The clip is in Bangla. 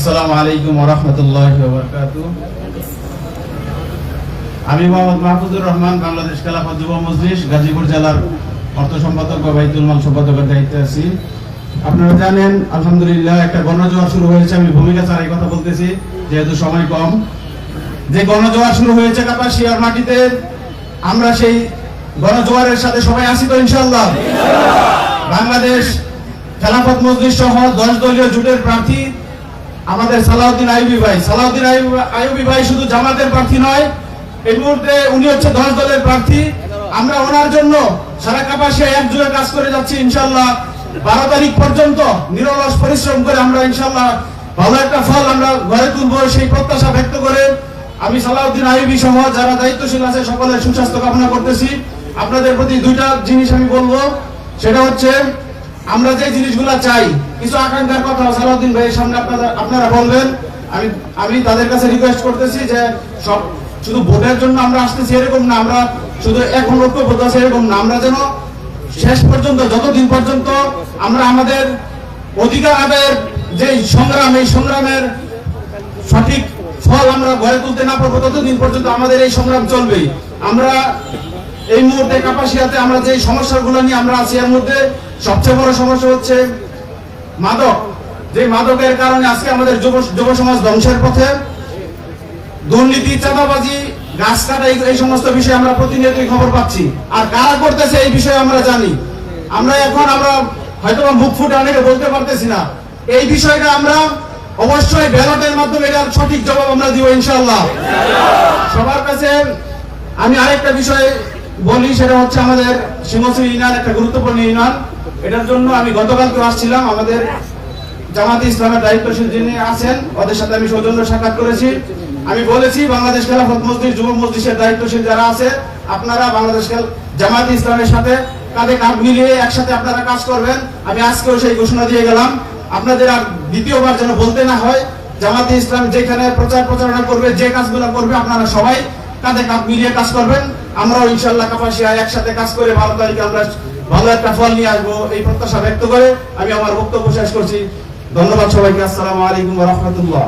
আসসালামু আলাইকুম আমি মোহাম্মদ মাহফুজুর রহমান, বাংলাদেশ খেলাফত যুব গাজীপুর জেলার অর্থ সম্পাদক বাইতুল মাল সম্পাদকের দায়িত্বে আছি। আপনারা জানেন, আলহামদুলিল্লাহ, একটা গণজোয়ার শুরু হয়েছে। আমি ভূমিকা ছাড়াই কথা বলতেছি, যেহেতু সময় কম। যে গণজোয়ার শুরু হয়েছে কাপাসিয়ার মাটিতে, আমরা সেই গণজোয়ারের সাথে সবাই আসি তো ইনশাল্লাহ বাংলাদেশ খেলাফত মজলিস সহ দশ দলীয় জোটের প্রার্থী আমাদের সালাউদ্দিন আইবি ভাই। সালাউদ্দিন আইবি ভাই শুধু জামাতের প্রার্থী নয়, এই মুহূর্তে উনি হচ্ছে দশ দলের প্রার্থী। আমরা ওনার জন্য সারা কাপাসিয়া একজোড়ে কাজ করে যাচ্ছি ইনশাল্লাহ বারো তারিখ পর্যন্ত নিরলস পরিশ্রম করে আমরা ইনশাল্লাহ ভালো একটা ফল আমরা ঘরে তুলবো সেই প্রত্যাশা ব্যক্ত করে আমি সালাউদ্দিন আইবি সহ যারা দায়িত্বশীল আছে সকলের সুস্বাস্থ্য কামনা করতেছি। আপনাদের প্রতি দুইটা জিনিস আমি বলব, সেটা হচ্ছে আমরা যে জিনিসগুলো চাই, কিছু আকাঙ্ক্ষার কথা সালাউদ্দিন ভাইয়ের সামনে আপনারা আপনারা বলবেন। আমি আমি তাদের কাছে রিকোয়েস্ট করতেছি যে সব শুধু ভোটের জন্য আমরা আসতেছি এরকম না, আমরা শুধু এখন ঐক্যবদ্ধ আছে এরকম না। আমরা যেন শেষ পর্যন্ত, যতদিন পর্যন্ত আমরা আমাদের অধিকার আদায়ের যে সংগ্রাম, এই সংগ্রামের সঠিক ফল আমরা ঘরে তুলতে না পারব, ততদিন পর্যন্ত আমাদের এই সংগ্রাম চলবেই। আমরা এই মুহূর্তে কাপাসিয়াতে আমরা যে সমস্যাগুলো নিয়ে আমরা আছি, এর মধ্যে সবচেয়ে বড় সমস্যা হচ্ছে মাদক। যে মাদকের কারণে আজকে আমাদের যুব যুব সমাজ ধ্বংসের পথে। দুর্নীতি, চাঁদাবাজি, গাছ কাটা, এই- সমস্ত বিষয়ে আমরা প্রতিনিয়তই খবর পাচ্ছি। আর কারা করতেছে এই বিষয়ে আমরা জানি। আমরা এখন, আমরা হয়তো মুখ ফুটে অনেকে বলতে পারতেছি না। এই বিষয়টা আমরা অবশ্যই ব্যালটের মাধ্যমে এটার সঠিক জবাব আমরা দিব ইনশাল্লাহ সবার কাছে আমি আরেকটা বিষয় বলি, সেটা হচ্ছে আমাদের সিংহশ্রী ইউনিয়ন একটা গুরুত্বপূর্ণ ইউনিয়ন। এটার জন্য আমি গতকালকে আসছিলাম। আমাদের জামাতে ইসলামের দায়িত্বশীল যিনি আছেন, ওদের সাথে আমি সৌজন্য সাক্ষাৎ করেছি। আমি বলেছি, বাংলাদেশ খেলাফত মসজিদ, যুব মসজিদের দায়িত্বশীল যারা আছে, আপনারা বাংলাদেশ জামাতে ইসলামের সাথে কাঁধে কাঁধ মিলিয়ে একসাথে আপনারা কাজ করবেন। আমি আজকেও সেই ঘোষণা দিয়ে গেলাম। আপনাদের আর দ্বিতীয়বার যেন বলতে না হয়, জামাতে ইসলাম যেখানে প্রচার প্রচারণা করবে, যে কাজগুলো করবে, আপনারা সবাই কাঁধে কাঁধ মিলিয়ে কাজ করবেন। আমরাও ইনশাল্লাহ কাপাসিয়া একসাথে কাজ করে ভালো তারিখে আমরা ভালো একটা ফল নিয়ে আসব এই প্রত্যাশা ব্যক্ত করে আমি আমার বক্তব্য শেষ করছি। ধন্যবাদ সবাইকে। আসসালামু আলাইকুম রহমতুল্লাহ।